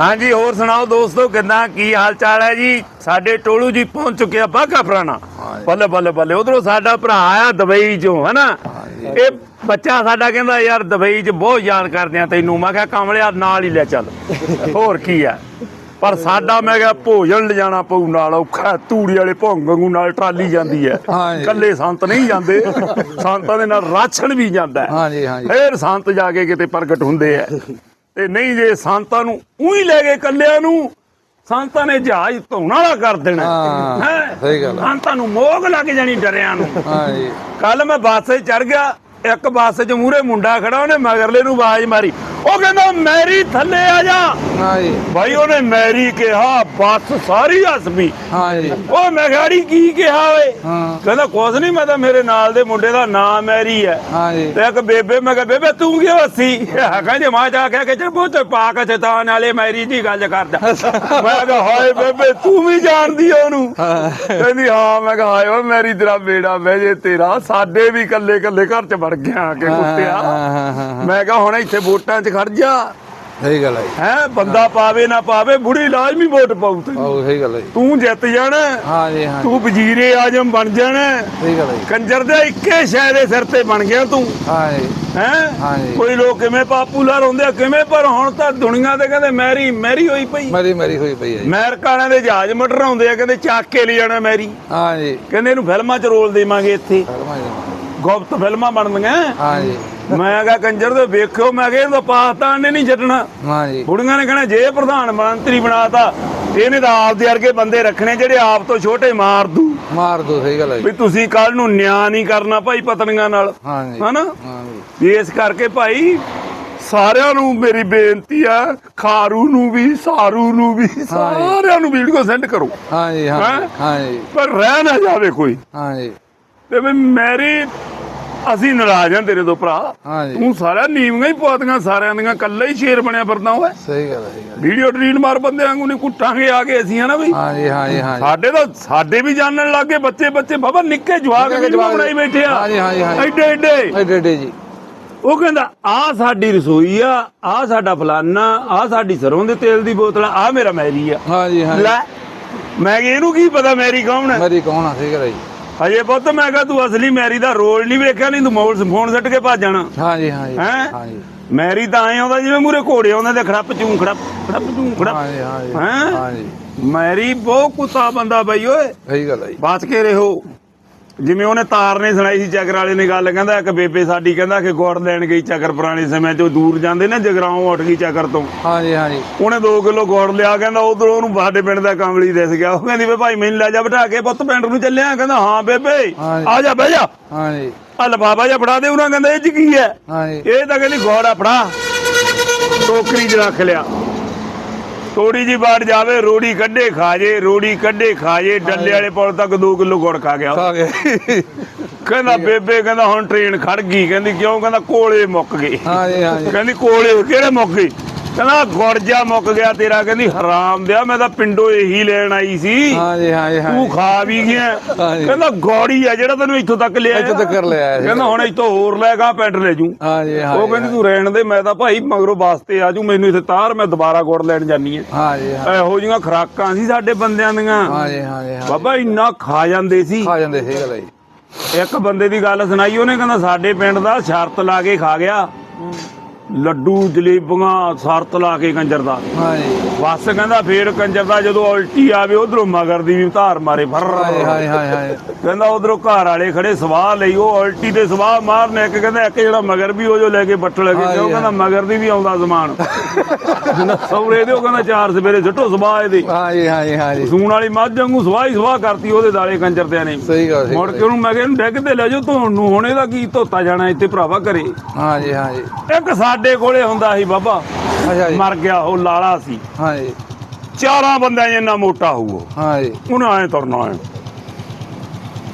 ਹਾਂਜੀ ਹੋਰ ਸੁਣਾਓ ਦੋਸਤੋ ਕਿੱਦਾਂ ਕੀ ਹਾਲ ਚਾਲ ਹੈ ਜੀ? ਸਾਡੇ ਟੋਲੂ ਜੀ ਪਹੁੰਚ ਚੁੱਕੇ ਆ ਬਾਘਾ ਪੁਰਾਣਾ। ਬੱਲੇ ਬੱਲੇ ਬੱਲੇ ਉਧਰੋਂ ਸਾਡਾ ਭਰਾ ਆਇਆ ਦੁਬਈ ਚੋਂ ਹਨਾ? ਇਹ ਬੱਚਾ ਸਾਡਾ ਕਹਿੰਦਾ ਯਾਰ ਦੁਬਈ 'ਚ ਬਹੁਤ ਯਾਦ ਕਰਦੇ ਆ ਤੈਨੂੰ। ਮੈਂ ਕਿਹਾ ਕਮਲਿਆ ਨਾਲ ਹੀ ਲੈ ਚੱਲ। ਹੋਰ ਕੀ ਆ? ਪਰ ਸਾਡਾ ਮੈਂ ਕਿਹਾ ਭੋਜਨ ਲਿਜਾਣਾ ਪਊ ਨਾਲ ਔਖਾ ਤੂੜੀ ਵਾਲੇ ਭੌਂਗ ਵਾਂਗੂ ਨਾਲ ਟਰਾਲੀ ਜਾਂਦੀ ਹੈ। ਕੱਲੇ ਸੰਤ ਨਹੀਂ ਜਾਂਦੇ। ਸੰਤਾਂ ਦੇ ਨਾਲ ਰਾਛਣ ਵੀ ਜਾਂਦਾ ਹੈ। ਹਾਂਜੀ ਹਾਂਜੀ। ਫੇਰ ਸੰਤ ਜਾ ਕੇ ਕਿਤੇ ਪ੍ਰਗਟ ਹੁੰਦੇ ਆ। ਤੇ ਨਹੀਂ ਜੇ ਸੰਤਾਂ ਨੂੰ ਉਹੀ ਲੈ ਗਏ ਕੱਲਿਆਂ ਨੂੰ ਸੰਤਾਂ ਨੇ ਜਹਾਜ਼ ਧੋਣ ਵਾਲਾ ਕਰ ਦੇਣਾ ਹਾਂ, ਹੈਂ? ਸਹੀ ਗੱਲ। ਸੰਤਾਂ ਨੂੰ ਮੋਗ ਲੱਗ ਜਾਣੀ ਡਰਿਆਂ ਨੂੰ ਹਾਂਜੀ ਕੱਲ ਮੈਂ ਬੱਸ 'ਤੇ ਚੜ ਗਿਆ ਇੱਕ ਬੱਸ 'ਚ ਮੂਰੇ ਮੁੰਡਾ ਖੜਾ ਉਹਨੇ ਮਗਰਲੇ ਨੂੰ ਆਵਾਜ਼ ਮਾਰੀ। ਉਹ ਕਹਿੰਦਾ ਮੈਰੀ ਥੱਲੇ ਆ ਜਾ। ਹਾਂਜੀ ਭਾਈ ਉਹਨੇ ਮੈਰੀ ਕਿਹਾ ਬੱਸ ਸਾਰੀ ਹੱਸ ਪਈ ਹਾਂਜੀ ਉਹ ਮੈਂ ਕੀ ਕਿਹਾ ਓਏ? ਹਾਂ। ਕਹਿੰਦਾ ਕੁਛ ਨਹੀਂ ਮੈਂ ਤਾਂ ਮੇਰੇ ਨਾਲ ਦੇ ਮੁੰਡੇ ਦਾ ਨਾਮ ਮੈਰੀ ਹੈ। ਹਾਂਜੀ ਤੇ ਇੱਕ ਬੇਬੇ ਮੈਂ ਕਿਹਾ ਬੇਬੇ ਤੂੰ ਕਿਉਂ ਹੱਸੀ? ਕਹਿੰਦੇ ਮਾਂ ਜਾ ਕੇ ਕਿ ਚਲ ਪੁੱਤ ਪਾ ਕੇ ਚਤਾਨ ਵਾਲੇ ਮੈਰੀ ਦੀ ਗੱਲ ਕਰਦਾ। ਮੈਂ ਕਿਹਾ ਹਾਏ ਬੇਬੇ ਤੂੰ ਵੀ ਜਾਣਦੀ ਉਹਨੂੰ? ਕਹਿੰਦੀ ਹਾਂ ਮੈਂ ਕਿਹਾ ਹਾਏ ਓ ਮੈਰੀ ਤੇਰਾ ਬੇੜਾ ਬਹਿ ਜੇ ਤੇਰਾ ਸਾਡੇ ਵੀ ਕੱਲੇ ਕੱਲੇ ਘਰ ਚ ਵੜ ਗਿਆ ਆ ਕੇ ਕੁੱਤਿਆ ਹਾਂ, ਹਾਂ, ਹਾਂ। ਮੈਂ ਕਿਹਾ ਹੁਣ ਇੱਥੇ ਵੋਟਾਂ 'ਚ ਖੜ ਜਾ। ਸਹੀ ਗੱਲ ਹੈ ਜੀ। ਹੈ ਬੰਦਾ ਪਾਵੇ ਨਾ ਪਾਵੇ ਬੁੜੀ ਲਾਜ਼ਮੀ ਵੋਟ ਪਾਉ ਤੈਨੂੰ ਆਹੋ ਸਹੀ ਗੱਲ ਹੈ ਜੀ। ਤੂੰ ਜਿੱਤ ਜਾਣਾ। ਹਾਂਜੀ ਹਾਂ ਤੂੰ ਵਜ਼ੀਰੇ ਆਜਮ ਬਣ ਜਾਣਾ। ਸਹੀ ਗੱਲ ਹੈ ਜੀ। ਕੰਜਰ ਦੇ ਇੱਕੇ ਸ਼ਹਿ ਦੇ ਸਿਰ ਤੇ ਬਣ ਗਿਆ ਤੂੰ। ਹਾਂਜੀ ਹੈ? ਹਾਂਜੀ। ਕੋਈ ਲੋਕ ਕਿਵੇਂ ਪਾਪੂਲਰ ਹੁੰਦੇ ਆ ਕਿਵੇਂ? ਪਰ ਹੁਣ ਤਾਂ ਦੁਨੀਆ ਤੇ ਕਹਿੰਦੇ ਮੈਰੀ ਮੈਰੀ ਹੋਈ ਪਈ। ਮੇਰੀ ਮੇਰੀ ਹੋਈ ਪਈ ਹੈ ਜੀ। ਅਮਰੀਕਾਨਾਂ ਦੇ ਜਹਾਜ਼ ਮਟਰਾਉਂਦੇ ਆ ਕਹਿੰਦੇ ਚੱਕ ਕੇ ਲੈ ਜਾਣਾ ਮੈਰੀ। ਹਾਂਜੀ ਕਹਿੰਦੇ ਇਹਨੂੰ ਫਿਲਮਾਂ 'ਚ ਰੋਲ ਦੇਵਾਂਗੇ ਇੱਥੇ। ਫਰਮਾਈ ਜੀ। ਗੁਪਤ ਫਿਲਮਾਂ ਬਣਦੀਆਂ। ਹਾਂਜੀ। ਮੈਂ ਕਿਹਾ ਕੰਜਰ ਦੇ ਵੇਖਿਓ। ਮੈਂ ਕਿਹਾ ਇਹਦਾ ਪਾਕਿਸਤਾਨ ਨੇ ਨਹੀਂ ਛੱਡਣਾ। ਹਾਂਜੀ। ਬੁੜੀਆਂ ਨੇ ਕਹਿਣਾ ਜੇ ਪ੍ਰਧਾਨ ਮੰਤਰੀ ਬਣਾਤਾ ਇਹਨੇ ਤਾਂ ਆਪ ਦੇ ਵਰਗੇ ਬੰਦੇ ਰੱਖਣੇ ਜਿਹੜੇ ਆਪ ਤੋਂ ਛੋਟੇ ਮਾਰ ਦੂ। ਮਾਰ ਦੋ ਸਹੀ ਗੱਲ ਹੈ। ਵੀ ਤੁਸੀਂ ਕੱਲ ਨੂੰ ਨਿਆਂ ਨਹੀਂ ਕਰਨਾ ਭਾਈ ਪਤਨੀਆਂ ਨਾਲ। ਹਾਂਜੀ। ਹਨਾ? ਹਾਂਜੀ। ਇਸ ਕਰਕੇ ਭਾਈ ਸਾਰਿਆਂ ਨੂੰ ਮੇਰੀ ਬੇਨਤੀ ਆ ਖਾਰੂ ਨੂੰ ਵੀ ਸਾਰੂ ਨੂੰ ਵੀ ਸਾਰਿਆਂ ਨੂੰ ਵੀਡੀਓ ਸੈਂਡ ਕਰੋ। ਹਾਂਜੀ ਹਾਂਜੀ ਹਾਂਜੀ। ਪਰ ਰਹਿ ਨਾ ਜਾਵੇ ਕੋਈ। ਹਾਂਜੀ। ਤੇ ਵੀ ਮੇਰੀ ਅਸੀਂ ਨਾਰਾਜ਼ ਹਾਂ ਤੇਰੇ ਤੋਂ ਭਰਾ। ਹਾਂਜੀ। ਤੂੰ ਸਾਰਿਆਂ ਨੀਵੀਆਂ ਹੀ ਪਵਾਤੀਆਂ ਸਾਰਿਆਂ ਦੀਆਂ ਕੱਲਾ ਹੀ ਸ਼ੇਰ ਬਣਿਆ ਫਿਰਦਾ ਓਏ। ਸਹੀ ਗੱਲ ਹੈ ਸਹੀ ਗੱਲ ਹੈ। ਵੀਡੀਓ ਡਿਲੀਟ ਮਾਰ ਬੰਦੇ ਵਾਂਗੂ ਨਹੀਂ ਕੁੱਟਾਂਗੇ ਆ ਕੇ ਅਸੀਂ ਹਨਾ ਬਈ। ਹਾਂਜੀ ਹਾਂਜੀ ਹਾਂਜੀ। ਸਾਡੇ ਤਾਂ ਸਾਡੇ ਵੀ ਜਾਣਨ ਲੱਗੇ ਬੱਚੇ ਬੱਚੇ ਬਾਬਾ ਨਿੱਕੇ ਜਵਾਕ ਨਿੱਕੇ ਜਵਾਕ ਬਣਾਈ ਬੈਠੇ ਆ। ਹਾਂਜੀ, ਹਾਂਜੀ, ਹਾਂਜੀ। ਐਡੇ ਐਡੇ। ਐਡੇ ਐਡੇ ਜੀ। ਉਹ ਕਹਿੰਦਾ ਆ ਸਾਡੀ ਰਸੋਈ ਆ ਆ ਸਾਡਾ ਫਲਾਨਾ ਆ ਸਾਡੀ ਸਰੋਂ ਦੇ ਤੇਲ ਦੀ ਬੋਤਲ ਆ ਮੇਰਾ ਮੈਰੀ ਆ। ਹਾਂਜੀ ਹਾਂਜੀ। ਲੈ ਮੈਂ ਕਿਹਾ ਇਹਨੂੰ ਕੀ ਪਤਾ ਮੈਰੀ ਕੌਣ ਹੈ? ਮੇਰੀ ਕੌਣ ਆ ਸਹੀ ਗੱਲ ਹੈ ਜੀ। ਹਜੇ ਪੁੱਤ ਮੈਂ ਕਿਹਾ ਤੂੰ ਅਸਲੀ ਮੈਰੀ ਦਾ ਰੋਲ ਨਹੀਂ ਵੇਖਿਆ ਨਹੀਂ ਤੂੰ ਮੋਲ ਫੋਨ ਸੱਟ ਕੇ ਭੱਜ ਜਾਣਾ ਹਾਂਜੀ ਹਾਂਜੀ ਹੈਂ? ਹਾਂਜੀ ਮੈਰੀ ਤਾਂ ਐ ਆਉਂਦਾ ਜਿਵੇਂ ਮੂਰੇ ਘੋੜੇ ਆਉਂਦੇ ਤੇ ਖੜੱਪ ਚੂੰ ਖੜੱਪ ਖੜੱਪ ਚੂੰ ਖੜੱਪ ਹਾਂਜੀ ਹਾਂਜੀ ਹੈਂ? ਹਾਂਜੀ ਮੈਰੀ ਬਹੁਤ ਕੁੱਤਾ ਬੰਦਾ ਬਈ ਓਏ ਸਹੀ ਗੱਲ ਹੈ ਜੀ। ਬਚ ਕੇ ਰਹੋ ਜਿਵੇਂ ਉਹਨੇ ਤਾਰ ਨੇ ਸੁਣਾਈ ਸੀ ਚੱਕਰ ਵਾਲੇ ਨੇ ਗੱਲ ਕਹਿੰਦਾ ਇੱਕ ਬੇਬੇ ਸਾਡੀ ਕਹਿੰਦਾ ਕਿ ਗੁੜ ਲੈਣ ਗਈ ਚੱਕਰ ਪੁਰਾਣੇ ਸਮੇਂ 'ਚ ਉਹ ਦੂਰ ਜਾਂਦੇ ਨਾ ਜਗਰਾਉਂ ਉੱਠ ਗਈ ਚੱਕਰ ਤੋਂ। ਹਾਂਜੀ ਹਾਂਜੀ। ਉਹਨੇ 2 ਕਿਲੋ ਗੁੜ ਲਿਆ ਕਹਿੰਦਾ ਉਧਰੋਂ ਉਹਨੂੰ ਸਾਡੇ ਪਿੰਡ ਦਾ ਕਮਲੀ ਦਿਸ ਗਿਆ। ਉਹ ਕਹਿੰਦੀ ਵੇ ਭਾਈ ਮੈਨੂੰ ਲੈ ਜਾ ਬਿਠਾ ਕੇ ਪੁੱਤ ਪਿੰਡ ਨੂੰ ਚੱਲਿਆ ਕਹਿੰਦਾ ਹਾਂ ਬੇਬੇ। ਆ ਜਾ ਬਹਿ ਜਾ। ਹਾਂਜੀ। ਆ ਲਫਾਫਾ ਜਾ ਫੜਾ ਦੇ ਉਹਨਾਂ ਕਹਿੰਦਾ ਇਹ ਚ ਕੀ ਹੈ? ਹਾਂਜੀ। ਇਹ ਤਾਂ ਕਹਿੰਦੀ ਗੁੜ ਆ ਫੜਾ। ਟੋਕਰੀ 'ਚ ਰੱਖ ਲਿਆ। ਥੋੜੀ ਜੀ ਬਾੜ ਜਾਵੇ ਰੋੜੀ ਕੱਢੇ ਖਾ ਜੇ ਰੋੜੀ ਕੱਢੇ ਖਾ ਜੇ ਡੱਲੇ ਵਾਲੇ ਪੁਲ ਤੱਕ 2 ਕਿਲੋ ਗੁੜ ਖਾ ਗਿਆ। ਖਾ ਗਏ ਕਹਿੰਦਾ ਬੇਬੇ ਕਹਿੰਦਾ ਹੁਣ ਟ੍ਰੇਨ ਖੜ ਗਈ ਕਹਿੰਦੀ ਕਿਉਂ? ਕਹਿੰਦਾ ਕੋਲੇ ਮੁੱਕ ਗਏ। ਹਾਂਜੀ ਹਾਂਜੀ ਕਹਿੰਦੀ ਕੋਲੇ ਕਿਹੜੇ ਮੁੱਕ ਗਏ? ਕਹਿੰਦਾ ਗੁੜ ਜਾ ਮੁੱਕ ਗਿਆ ਤੇਰਾ ਕਹਿੰਦੀ ਹਰਾਮ ਦਿਆ ਮੈਂ ਤਾਂ ਪਿੰਡੋਂ ਇਹੀ ਲੈਣ ਆਈ ਸੀ। ਹਾਂਜੀ ਹਾਂਜੀ ਤੂੰ ਹਾਂਜੀ ਖਾ ਵੀ ਗਿਆ। ਹਾਂਜੀ। ਕਹਿੰਦਾ ਗੋੜੀ ਆ ਜਿਹੜਾ ਤੈਨੂੰ ਇੱਥੋਂ ਤੱਕ ਲਿਆ ਇੱਥੋਂ ਤੱਕ ਲੈ ਆਇਆ ਸੀ। ਕਹਿੰਦਾ ਹੁਣ ਇੱਥੋਂ ਹੋਰ ਲੈ ਗਾ ਪਿੰਡ ਲੈ ਜੂ। ਹਾਂਜੀ ਹਾਂਜੀ ਉਹ ਕਹਿੰਦੀ ਤੂੰ ਰਹਿਣ ਦੇ ਮੈਂ ਤਾਂ ਭਾਈ ਮਗਰੋਂ ਵਾਸਤੇ ਆ ਜੂ ਮੈਨੂੰ ਇੱਥੇ ਤਾਰ ਮੈਂ ਦੁਬਾਰਾ ਗੁੜ ਲੈਣ ਜਾਨੀ ਆ ਹਾਂਜੀ ਹਾਂਜੀ। ਇਹੋ ਜਿਹੀਆਂ ਖਰਾਕਾਂ ਸੀ ਸਾਡੇ ਬੰਦਿਆਂ ਦੀਆਂ। ਹਾਂਜੀ ਹਾਂਜੀ ਹਾਂਜੀ। ਬਾਬਾ ਇੰਨਾ ਖਾ ਜਾਂਦੇ ਸੀ। ਖਾ ਜਾਂਦੇ ਸਹੀ ਗੱਲ ਜੀ। ਇੱਕ ਬੰਦੇ ਦੀ ਗੱਲ ਸੁਣਾਈ ਉਹਨੇ ਕਹਿੰਦਾ ਸਾਡੇ ਪਿੰਡ ਦਾ ਸ਼ਰਤ ਲਾ ਕੇ ਖਾ ਗਿਆ। ਲੱਡੂ ਜਲੇਬੀਆਂ ਸ਼ਰਤ ਲਾ ਕੇ ਕੰਜਰ ਦਾ। ਹਾਂਜੀ ਬਸ ਕਹਿੰਦਾ ਫੇਰ ਕੰਜਰ ਦਾ ਜਦੋਂ ਉਲਟੀ ਆਵੇ ਉਧਰੋਂ ਮਗਰ ਦੀ ਵੀ ਧਾਰ ਮਾਰੇ ਫਰ ਹਾਂਜੀ ਹਾਂਜੀ ਹਾਂਜੀ ਕਹਿੰਦਾ ਉਧਰੋਂ ਘਰ ਵਾਲੇ ਖੜੇ ਸਵਾਹ ਲਈ ਉਹ ਉਲਟੀ ਤੇ ਸਵਾਹ ਮਾਰਨ ਇੱਕ ਕਹਿੰਦਾ ਇੱਕ ਜਿਹੜਾ ਮਗਰ ਵੀ ਉਹ ਜੋ ਲੈ ਕੇ ਬੱਟ ਲੈ ਕੇ ਉਹ ਕਹਿੰਦਾ ਮਗਰ ਦੀ ਵੀ ਆਉਂਦਾ ਜ਼ਮਾਨ ਸੌਰੇ ਦੇ ਉਹ ਕਹਿੰਦਾ ਚਾਰ ਸਵੇਰੇ ਸਿੱਟੋ ਸਵਾਹ ਇਹਦੇ। ਹਾਂਜੀ ਹਾਂਜੀ ਹਾਂਜੀ ਸੂਣ ਵਾਲੀ ਮੱਝ ਵਾਂਗੂ ਸਵਾਹ ਹੀ ਸਵਾਹ ਕਰਤੀ ਉਹਦੇ ਦਾਲੇ ਕੰਜਰ ਦਿਆਂ ਨੇ। ਸਹੀ ਗੱਲ ਸਹੀ ਮੁੜ ਕੇ ਉਹਨੂੰ ਮੈਂ ਕਿਹਾ ਡੈਗ ਤੇ ਲੈ ਜਾਓ ਨੂੰ ਹੁਣ ਇਹਦਾ ਕੀ ਧੋਤਾ ਜਾਣਾ ਇੱਥੇ ਭਰਾਵਾ ਘਰੇ। ਹਾਂਜੀ ਹਾਂਜੀ ਇੱਕ ਸਾਡੇ ਕੋਲੇ ਹੁੰਦਾ ਸੀ ਬਾਬਾ। ਅੱਛਾ ਜੀ। ਮਰ ਗਿਆ ਉਹ ਲਾਲਾ ਸੀ। ਹਾਂਜੀ ਚਾਰਾਂ ਬੰਦਿਆਂ ਜਿੰਨਾ ਮੋਟਾ ਹੋਊ ਉਹ। ਹਾਂਜੀ ਉਹਨੇ ਐ ਤੁਰਨਾ ਐ।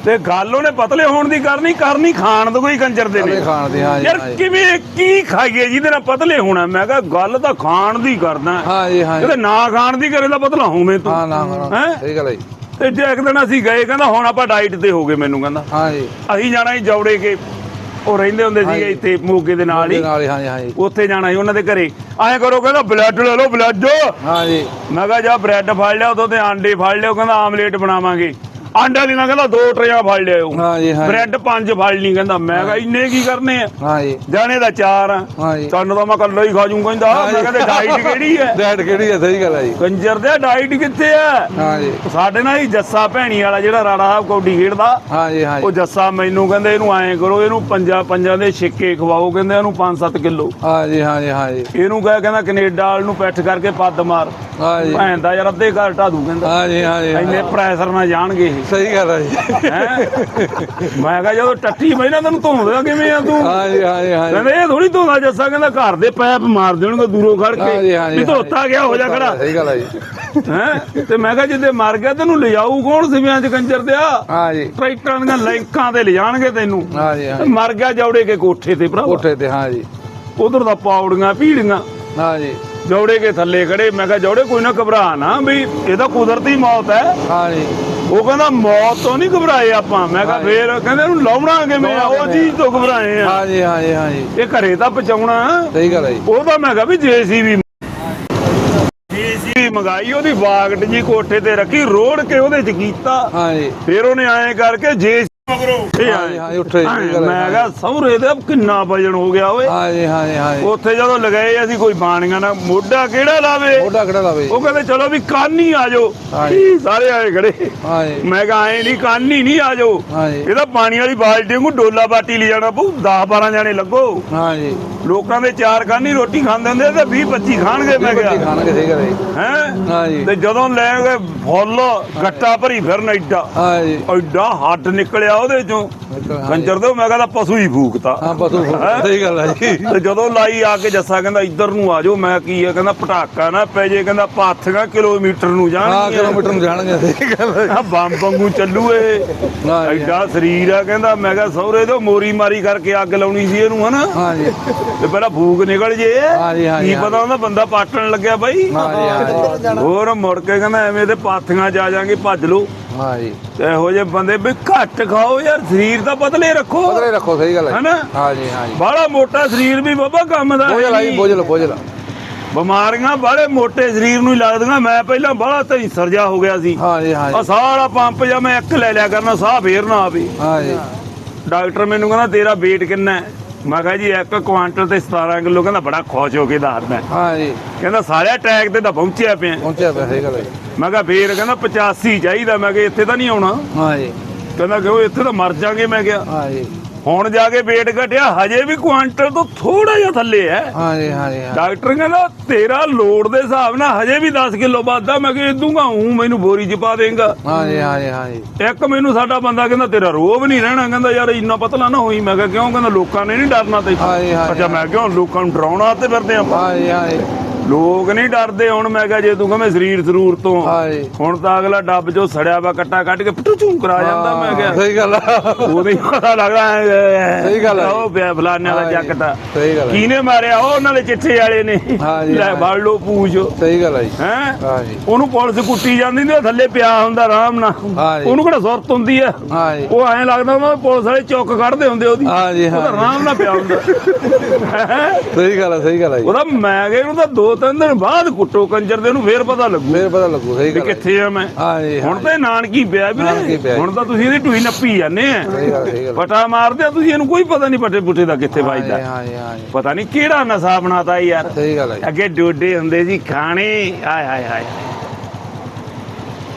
ਤੇ ਗੱਲ ਉਹਨੇ ਪਤਲੇ ਹੋਣ ਦੀ ਕਰਨੀ ਕਰਨੀ ਖਾਣ ਦਾ ਕੋਈ ਕੰਜਰ ਦੇ ਕਦੇ ਨੇ ਖਾਣ ਦੀ ਹਾਂਜੀ ਯਾਰ ਕਿਵੇਂ ਕੀ ਖਾਈਏ ਜਿਹਦੇ ਨਾਲ ਪਤਲੇ ਹੋਣਾ? ਮੈਂ ਕਿਹਾ ਗੱਲ ਤਾਂ ਖਾਣ ਦੀ ਕਰਦਾ। ਹਾਂਜੀ ਹਾਂਜੀ ਕਿਤੇ ਨਾ ਖਾਣ ਦੀ ਕਰੇ ਤਾਂ ਪਤਲਾ ਹੋਵੇਂ ਤੂੰ। ਹਾਂ ਨਾ ਹੈਂ? ਸਹੀ ਗੱਲ ਹੈ ਜੀ। ਤੇ ਜੇ ਇੱਕ ਦਿਨ ਅਸੀਂ ਗਏ ਕਹਿੰਦਾ ਹੁਣ ਆਪਾਂ ਡਾਈਟ ਤੇ ਹੋ ਗਏ ਮੈਨੂੰ ਕਹਿੰਦਾ। ਹਾਂਜੀ ਅਸੀਂ ਜਾਣਾ ਸੀ ਜੌੜੇ ਕੇ। ਉਹ ਰਹਿੰਦੇ ਹੁੰਦੇ ਸੀਗੇ ਇੱਥੇ ਮੋਗੇ ਦੇ ਨਾਲ ਹੀ। ਨਾਲ ਹੀ ਹਾਂਜੀ ਹਾਂਜੀ। ਉੱਥੇ ਜਾਣਾ ਸੀ ਉਹਨਾਂ ਦੇ ਘਰੇ। ਐਂ ਕਰੋ ਕਹਿੰਦਾ ਬਲੱਡ ਲੈ ਲਓ ਬਲੱਡ। ਹਾਂਜੀ। ਮੈਂ ਕਿਹਾ ਜਾ ਬ੍ਰੈਡ ਫੜ ਲਿਆ ਉਦੋਂ ਤੇ ਆਂਡੇ ਫੜ ਲਿਓ ਕਹਿੰਦਾ ਆਮਲੇਟ ਬਣਾਵਾਂਗੇ। ਆਂਡਾ ਦੀ ਨਾ ਕਹਿੰਦਾ ਦੋ ਟਰੇਆਂ ਫੜ ਲਿਆਓ ਹਾਂਜੀ ਹਾਂਜੀ। ਬ੍ਰੈਡ ਪੰਜ ਫੜ ਲਈ ਕਹਿੰਦਾ। ਮੈਂ ਕਿਹਾ ਇੰਨੇ ਕੀ ਕਰਨੇ ਆ? ਹਾਂਜੀ। ਜਾਣੇ ਦਾ ਚਾਰ ਆ। ਤੁਹਾਨੂੰ ਤਾਂ ਮੈਂ ਕੱਲਾ ਹੀ ਖਾ ਜੂ ਕਹਿੰਦਾ ਮੈਂ ਕਹਿੰਦਾ ਡਾਈਟ ਕਿਹੜੀ ਹੈ ਡੈਡ ਕਿਹੜੀ ਹੈ ਸਹੀ ਗੱਲ ਹੈ ਜੀ। ਕੰਜਰ ਦੇ ਡਾਈਟ ਕਿੱਥੇ ਆ? ਹਾਂਜੀ। ਸਾਡੇ ਨਾਲ ਹੀ ਜੱਸਾ ਭੈਣੀ ਵਾਲਾ ਜਿਹੜਾ ਰਾੜਾ ਸਾਹਿਬ ਕੌਡੀ ਖੇਡਦਾ। ਹਾਂਜੀ ਉਹ ਹਾਂਜੀ ਜੱਸਾ ਮੈਨੂੰ ਕਹਿੰਦੇ ਇਹਨੂੰ ਐਂ ਕਰੋ ਇਹਨੂੰ ਪੰਜਾਂ ਪੰਜਾਂ ਦੇ ਛਿੱਕੇ ਖਵਾਓ ਕਹਿੰਦੇ ਇਹਨੂੰ 5-7 ਕਿਲੋ। ਹਾਂਜੀ ਹਾਂਜੀ ਹਾਂਜੀ। ਇਹਨੂੰ ਕਹਿ ਕਹਿੰਦਾ ਕੈਨੇਡਾ ਵਾਲ ਨੂੰ ਪੈਠ ਕਰਕੇ ਪੱਦ ਮਾਰ। ਹਾਂਜੀ। ਭੈਣ ਦਾ ਯਾਰ ਅੱਧੇ ਘਰ ਢਾ ਦੂ ਕਹਿੰਦਾ। ਹਾਂਜੀ ਹਾਂਜੀ ਇੰਨੇ ਪ੍ਰੈਸ਼ਰ ਨਾਲ ਜਾਣਗੇ ਇਹ। ਸਹੀ ਗੱਲ ਹੈ ਜੀ। ਹੈਂ? ਮੈਂ ਕਿਹਾ ਜਦੋਂ ਟੱਟੀ ਬੈਣਾ ਤੈਨੂੰ ਧੋਂਦਾ ਕਿਵੇਂ ਆ ਤੂੰ? ਹਾਂਜੀ ਹਾਂਜੀ ਹਾਂਜੀ। ਕਹਿੰਦੇ ਇਹ ਥੋੜੀ ਧੋਂਦਾ ਜੱਸਾ ਕਹਿੰਦਾ ਘਰ ਦੇ ਪੈਪ ਮਾਰ ਦੇਣਗੇ ਦੂਰੋਂ ਖੜ ਹਾਂਜੀ, ਕੇ। ਹਾਂਜੀ, ਵੀ ਧੋਤਾ ਗਿਆ ਹੋ ਜਾ ਖੜਾ। ਸਹੀ ਗੱਲ ਹੈ ਜੀ। ਹੈ? ਤੇ ਮੈਂ ਕਿਹਾ ਜਿੱਦੇ ਮਰ ਗਿਆ ਤੈਨੂੰ ਲਿਜਾਊ ਕੌਣ ਸਿਵਿਆਂ ਚ ਕੰਜਰ ਦਿਆ? ਹਾਂਜੀ। ਟਰੈਕਟਰਾਂ ਦੀਆਂ ਲੈਂਕਾਂ ਤੇ ਲਿਜਾਣਗੇ ਤੈਨੂੰ। ਹਾਂਜੀ ਹਾਂਜੀ। ਮਰ ਗਿਆ ਜੌੜੇ ਕੇ ਕੋਠੇ ਤੇ ਭਰਾ ਕੋਠੇ ਤੇ ਹਾਂਜੀ। ਉਧਰ ਦਾ ਪਾਉੜੀਆਂ ਪੀੜੀਆਂ ਹਾਂਜੀ। ਜੌੜੇ ਕੇ ਥੱਲੇ ਖੜੇ। ਮੈਂ ਕਿਹਾ ਜੌੜੇ ਕੋਈ ਨਾ ਘਬਰਾ ਨਾ ਵੀ ਇਹ ਤਾਂ ਕੁਦਰਤੀ ਮੌਤ ਹੈ। ਹਾਂਜੀ। ਉਹ ਕਹਿੰਦਾ ਮੌਤ ਤੋਂ ਨਹੀਂ ਘਬਰਾਏ ਆਪਾਂ। ਮੈਂ ਕਿਹਾ ਫੇਰ ਕਹਿੰਦੇ ਇਹਨੂੰ ਲਾਉਣਾ ਕਿਵੇਂ ਆ ਉਹ ਚੀਜ਼ ਤੋਂ ਘਬਰਾਏ ਆ। ਹਾਂਜੀ ਹਾਂਜੀ ਹਾਂਜੀ। ਇਹ ਘਰੇ ਤਾਂ ਪਹੁੰਚਾਉਣਾ। ਸਹੀ ਗੱਲ ਹੈ ਜੀ। ਉਹਦਾ ਮੈਂ ਕਿਹਾ ਵੀ ਜੀਸੀਬੀ ਜੀਸੀਬੀ ਮੰਗਾਈ ਉਹਦੀ ਵਾਗਟ ਜੀ ਕੋਠੇ ਤੇ ਰੱਖੀ ਰੋੜ ਕੇ ਉਹਦੇ ਚ ਕੀਤਾ। ਹਾਂਜੀ। ਫਿਰ ਉਹਨੇ ਐਂ ਕਰਕੇ ਮਗਰੋਂ ਇਹ ਆਏ ਹਾਂਜੀ ਉੱਠੇ ਹੈ ਮੈਂ ਕਿਹਾ ਸਹੁਰੇ ਦਾ ਕਿੰਨਾ ਵਜਨ ਹੋ ਗਿਆ ਓਏ। ਹਾਂਜੀ ਹਾਂਜੀ ਹਾਂਜੀ ਉੱਥੇ ਜਦੋਂ ਲਗਾਏ ਅਸੀਂ ਕੋਈ ਬਾਣੀਆਂ ਨਾ ਮੋਢਾ ਕਿਹੜਾ ਲਾਵੇ? ਮੋਢਾ ਕਿਹੜਾ ਲਾਵੇ? ਉਹ ਕਹਿੰਦੇ ਚਲੋ ਵੀ ਕੰਨ ਹੀ ਆ ਜਾਓ। ਹਾਂਜੀ। ਸਾਰੇ ਆਏ ਖੜੇ। ਹਾਂਜੀ ਮੈਂ ਕਿਹਾ ਐ ਨਹੀਂ ਕੰਨ ਹੀ ਨਹੀਂ ਆ ਜਾਓ। ਹਾਂਜੀ ਇਹਦਾ ਪਾਣੀ ਵਾਲੀ ਬਾਲਟੀ ਨੂੰ ਡੋਲਾ ਬਾਟੀ ਲੈ ਜਾਣਾ ਪਊ। 10 12 ਜਾਣੇ ਲੱਗੋ। ਹਾਂਜੀ ਲੋਕਾਂ ਦੇ ਚਾਰ ਖਾਨੀ ਰੋਟੀ ਖਾਂਦੇ ਹੁੰਦੇ ਤੇ 20 25 ਖਾਣਗੇ ਮੈਂ ਬੱਚੀ ਕਿਹਾ। ਖਾਣਗੇ ਸਹੀ ਗੱਲ ਹੈ। ਜੀ ਹੈ? ਹਾਂਜੀ ਤੇ ਜਦੋਂ ਲੈ ਗਏ ਫੁੱਲ ਗੱਟਾ ਭਰੀ ਫਿਰਨ ਐਡਾ। ਐਡਾ ਹੱਡ ਨਿਕਲਿਆ। ਉਹਦੇ ਚੋਂ ਕੰਜਰ ਦੇ ਮੈਂ ਕਹਿੰਦਾ ਪਸ਼ੂ ਹੀ ਫੂਕਤਾ। ਹਾਂ ਪਸ਼ੂ ਸਹੀ ਗੱਲ ਹੈ ਜੀ। ਤੇ ਜਦੋਂ ਲਾਈ ਆ ਕੇ ਜੱਸਾ ਕਹਿੰਦਾ ਇੱਧਰ ਨੂੰ ਆ ਜਾਓ। ਮੈਂ ਕੀ ਆ ਕਹਿੰਦਾ ਪਟਾਕਾ ਨਾ ਪੈ ਜੇ। ਕਹਿੰਦਾ ਪਾਥੀਆਂ ਕਿਲੋਮੀਟਰ ਨੂੰ ਹਾਂ ਜਾਣਗੀਆਂ ਕਿਲੋਮੀਟਰ ਨੂੰ ਜਾਣਗੇ ਸਹੀ ਗੱਲ ਹੈ ਆ ਬੰਬ ਵਾਂਗੂ ਚੱਲੂ ਇਹ। ਐਡਾ ਸਰੀਰ ਆ ਕਹਿੰਦਾ ਮੈਂ ਕਿਹਾ ਸਹੁਰੇ ਤੋਂ ਮੋਰੀ ਮਾਰੀ ਕਰਕੇ ਅੱਗ ਲਾਉਣੀ ਸੀ ਇਹਨੂੰ ਹਨਾ? ਹਾਂਜੀ ਤੇ ਪਹਿਲਾਂ ਫੂਕ ਨਿਕਲ ਜੇ। ਕੀ ਪਤਾ ਹੁੰਦਾ ਬੰਦਾ ਪਾਟਣ ਲੱਗਿਆ ਬਾਈ। ਹੋਰ ਮੁੜ ਕੇ ਕਹਿੰਦਾ ਐਵੇਂ ਤੇ ਪਾਥੀਆਂ ਜਾ ਜਾਾਂਗੇ ਭੱਜ ਲੋ ਹਾਂਜੀ। ਤੇ ਇਹੋ ਜਿਹੇ ਬੰਦੇ ਵੀ ਘੱਟ ਖਾਓ ਯਾਰ ਸਰੀਰ ਤਾਂ ਪਤਲੇ ਰੱਖੋ। ਪਤਲੇ ਰੱਖੋ ਸਹੀ ਗੱਲ ਹੈ ਹਨਾ? ਹਾਂਜੀ ਹਾਂਜੀ। ਬਾਹਲਾ ਮੋਟਾ ਸਰੀਰ ਵੀ ਬਾਬਾ ਕੰਮ ਦਾ ਹੈ ਬੋਝਲ ਨਹੀਂ। ਬੋਝਲ ਬੋਝਲ ਬਿਮਾਰੀਆਂ ਬਾਹਲੇ ਮੋਟੇ ਸਰੀਰ ਨੂੰ ਹੀ ਲੱਗਦੀਆਂ। ਮੈਂ ਪਹਿਲਾਂ ਬਾਹਲਾ ਧਈ ਸਰਜਾ ਹੋ ਗਿਆ ਸੀ। ਹਾਂਜੀ ਆ ਹਾਂਜੀ ਸਾਰਾ ਪੰਪ ਜਾਂ ਮੈਂ ਇੱਕ ਲੈ ਲਿਆ ਕਰਨਾ ਸਾਹ ਫੇਰ ਨਾ ਆਵੇ ਹਾਂਜੀ। ਡਾਕਟਰ ਮੈਨੂੰ ਕਹਿੰਦਾ ਤੇਰਾ weight ਕਿੰਨਾ ਹੈ? ਮੈਂ ਕਿਹਾ ਜੀ 1 ਕੁਆਂਟਲ ਤੇ 17 ਕਿਲੋ ਕਹਿੰਦਾ ਬੜਾ ਖੁਸ਼ ਹੋ ਕੇ ਦੱਸਦਾ ਹਾਂਜੀ ਕਹਿੰਦਾ ਸਾਰੇ ਅਟੈਕ ਤੇ ਤਾਂ ਪਹੁੰਚਿਆ ਪਿਆ। ਪਹੁੰਚਿਆ ਪਿਆ ਸਹੀ ਗੱਲ ਹੈ। ਮੈਂ ਕਿਹਾ ਫੇਰ ਕਹਿੰਦਾ 85 ਚਾਹੀਦਾ ਮੈਂ ਕਿਹਾ ਇੱਥੇ ਤਾਂ ਨਹੀਂ ਆਉਣਾ। ਹਾਂਜੀ ਕਹਿੰਦਾ ਕਿ ਉਹ ਇੱਥੇ ਤਾਂ ਮਰ ਜਾਗੇ ਮੈਂ ਕਿਹਾ। ਹਾਂਜੀ ਹੁਣ ਜਾ ਕੇ weight ਘਟਿਆ ਹਜੇ ਵੀ ਕੁਆਂਟਲ ਤੋਂ ਥੋੜਾ ਜਿਹਾ ਥੱਲੇ ਹੈ। ਹਾਂਜੀ ਹਾਂਜੀ ਡਾਕਟਰ ਕਹਿੰਦਾ ਤੇਰਾ ਲੋਡ ਦੇ ਹਿਸਾਬ ਨਾਲ ਹਜੇ ਵੀ 10 ਕਿਲੋ ਵੱਧਦਾ ਮੈਂ ਕਿਹਾ ਇਦੂਗਾ ਹੂੰ ਮੈਨੂੰ ਬੋਰੀ ਚ ਪਾ ਦੇਂਗਾ। ਹਾਂਜੀ ਹਾਂਜੀ ਹਾਂਜੀ। ਇੱਕ ਮੈਨੂੰ ਸਾਡਾ ਬੰਦਾ ਕਹਿੰਦਾ ਤੇਰਾ ਰੋਹ ਵੀ ਨਹੀਂ ਰਹਿਣਾ। ਕਹਿੰਦਾ ਯਾਰ ਇੰਨਾ ਪਤਲਾ ਨਾ ਹੋਈ। ਮੈਂ ਕਿਹਾ ਕਿਉਂ? ਕਹਿੰਦਾ ਲੋਕਾਂ ਨੇ ਨਹੀਂ ਡਰਨਾ ਤੇ ਹਾਂਜੀ, ਹਾਂਜੀ। ਅੱਛਾ ਮੈਂ ਕਿਹਾ ਲੋਕਾਂ ਨੂੰ ਡਰਾਉਣਾ ਤੇ ਫਿਰਦੇ ਆਪਾਂ। ਹਾਂਜੀ ਹਾਂਜੀ। ਲੋਕ ਨਹੀਂ ਡਰਦੇ ਹੁਣ ਮੈਂ ਕਿਹਾ ਜੇ ਤੂੰ ਕਹਵੇਂ ਸਰੀਰ ਸਰੂਰ ਤੋਂ ਹਾਂਜੀ ਹੁਣ ਤਾਂ ਅਗਲਾ ਡੱਬ ਚੋਂ ਸੜਿਆ ਵਾ ਕੱਟਾ ਕੱਢ ਕੇ ਪਟੂ ਝੂੰ ਕਰਾ ਜਾਂਦਾ ਮੈਂ ਕਿਹਾ। ਸਹੀ ਗੱਲ ਆ। ਉਹਦੇ ਹੀ ਪਤਾ ਲੱਗਦਾ ਸਹੀ ਗੱਲ ਹੈ। ਉਹ ਪਿਆ ਫਲਾਨੇ ਵਾਲਾ ਜੱਟ ਦਾ ਸਹੀ ਗੱਲ ਹੈ ਕਿਹਨੇ ਮਾਰਿਆ? ਉਹ ਉਹਨਾਂ ਦੇ ਚਿੱਠੇ ਵਾਲੇ ਨੇ। ਹਾਂਜੀ, ਲੈ ਹਾਂਜੀ। ਲੋ ਪੂਛ। ਸਹੀ ਗੱਲ ਹੈ ਜੀ। ਹੈ? ਹਾਂਜੀ ਉਹਨੂੰ ਪੁਲਿਸ ਕੁੱਟੀ ਜਾਂਦੀ ਤੇ ਉਹ ਥੱਲੇ ਪਿਆ ਹੁੰਦਾ ਆਰਾਮ ਨਾਲ। ਹਾਂਜੀ। ਉਹਨੂੰ ਕਿਹੜਾ ਸੁਰਤ ਹੁੰਦੀ ਆ? ਹਾਂਜੀ ਉਹ ਐਂ ਲੱਗਦਾ ਹੁੰਦਾ ਪੁਲਿਸ ਵਾਲੇ ਚੁੱਕ ਕੱਢਦੇ ਹੁੰਦੇ ਉਹਦੀ। ਹਾਂਜੀ ਉਹ ਤਾਂ ਹਾਂਜੀ ਆਰਾਮ ਨਾਲ ਪਿਆ ਹੁੰਦਾ। ਹੈਂ? ਸਹੀ ਗੱਲ ਹੈ ਸਹੀ ਗੱਲ ਹੈ ਜੀ। ਉਹਦਾ ਮੈਂ ਕਿਹਾ ਇਹਨੂੰ ਤਾਂ ਦੋ ਤਿੰਨ ਦਿਨ ਬਾਅਦ ਕੁੱਟੋ ਕੰਜਰ ਦੇ ਨੂੰ ਫੇਰ ਪਤਾ ਲੱਗੂ। ਫੇਰ ਪਤਾ ਲੱਗੂ ਸਹੀ ਵੀ ਗੱਲ ਹੈ। ਕਿੱਥੇ ਆ ਮੈਂ? ਹਾਂਜੀ ਹੁਣ ਤੇ ਨਾਨਕੀ ਪਿਆ ਵੀ ਪਿਆ। ਹੁਣ ਤਾਂ ਤੁਸੀਂ ਇਹਦੀ ਟੂਈ ਨੱਪੀ ਜਾਂਦੇ ਆ। ਸਹੀ ਗੱਲ ਸਹੀ ਗੱਲ ਪਟਾ ਮਾਰਦੇ ਆ ਤੁਸੀਂ ਇਹਨੂੰ ਕੋਈ ਪਤਾ ਨਹੀਂ ਪਟੇ ਪੁੱਟੇ ਦਾ ਕਿੱਥੇ ਵੱਜਦਾ। ਹਾਂਜੀ ਹਾਂਜੀ ਪਤਾ ਨਹੀਂ ਕਿਹੜਾ ਨਸ਼ਾ ਬਣਾਤਾ ਯਾਰ। ਸਹੀ ਗੱਲ ਹੈ। ਅੱਗੇ ਡੋਡੇ ਹੁੰਦੇ ਸੀ ਖਾਣੇ। ਆਏ ਹਾਏ ਹਾਏ